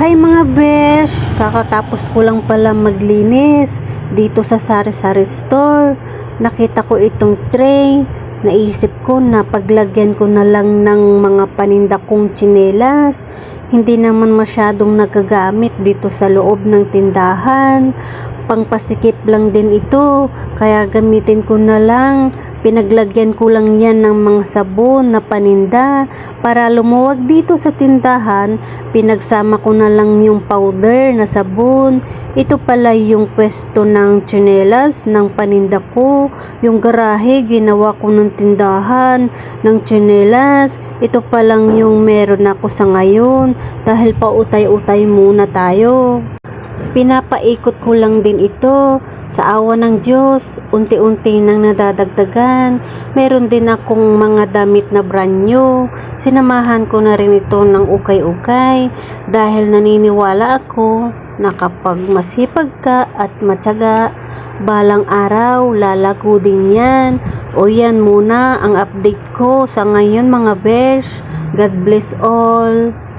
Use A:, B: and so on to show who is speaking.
A: Hi mga besh! Kakatapos ko lang pala maglinis dito sa Sari Sari Store. Nakita ko itong tray. Naisip ko na paglagyan ko na lang ng mga paninda kong tsinelas. Hindi naman masyadong nagagamit dito sa loob ng tindahan. Pangpasikip lang din ito. Kaya gamitin ko na lang. Pinaglagyan ko lang yan ng mga sabon na paninda. Para lumuwag dito sa tindahan, pinagsama ko na lang yung powder na sabon. Ito pala yung pwesto ng tsinelas ng paninda ko. Yung garahe, ginawa ko ng tindahan ng tsinelas. Ito pa lang yung meron ako sa ngayon dahil pautay-utay muna tayo. Pinapaikot ko lang din ito. Sa awa ng Diyos, unti-unti nang nadadagdagan. Meron din akong mga damit na brand new. Sinamahan ko na rin ito ng ukay-ukay dahil naniniwala ako na kapag masipag ka at matyaga, balang araw lalago din yan. O yan muna ang update ko sa ngayon mga besh. God bless all.